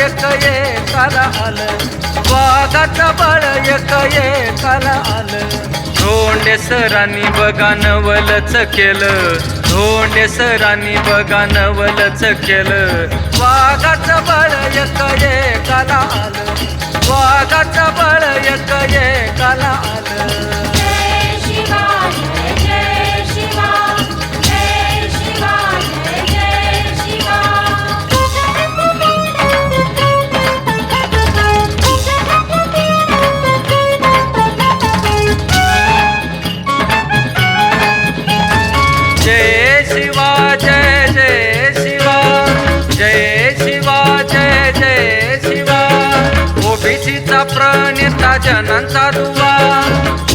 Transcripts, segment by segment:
एक एकाला आलं. वाघाचं बळ एक एकाला आलं. धोंडे सरांनी बघा नवलच केलं. धोंडे सरांनी बघा नवलच केलं. वाघाचं बळ एक एकाला आलं. वाघाचं बळ एक ओबीसीचा प्रणेता जनांचा दुवा.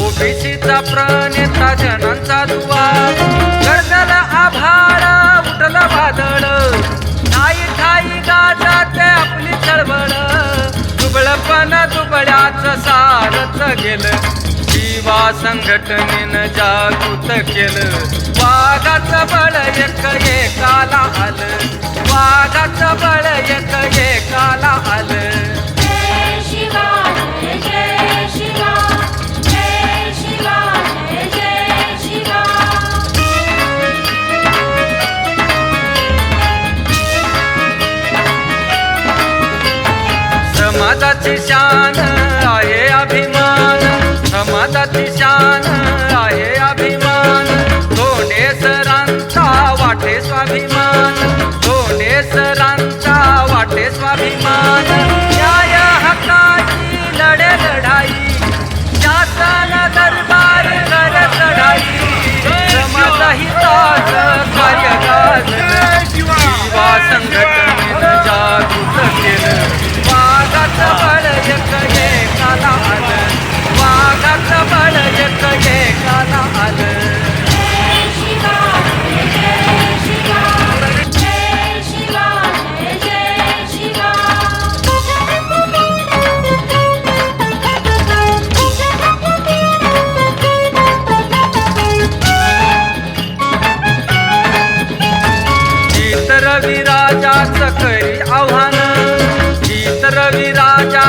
ओबीसीचा प्रणेता जनांचा दुवा. गरजल आभाळ उठला वादळ ठाई ठाई गाजाते आपली चळवळ. दुबळपण दुबळ्याच सारच गेलं. जीवा संघटनेनं जागृत केलं. वाघाचं बळ एक एकाला आलं. वाघाचं बळ समाजाची शान आहे अभिमान. समाजाची शान आहे अभिमान. दोने सरांचा वाटे स्वाभिमान. दोने सरांचा वाटे स्वाभिमान. ठिकाणा आलं। विराजाच करी आव्हान रविराजा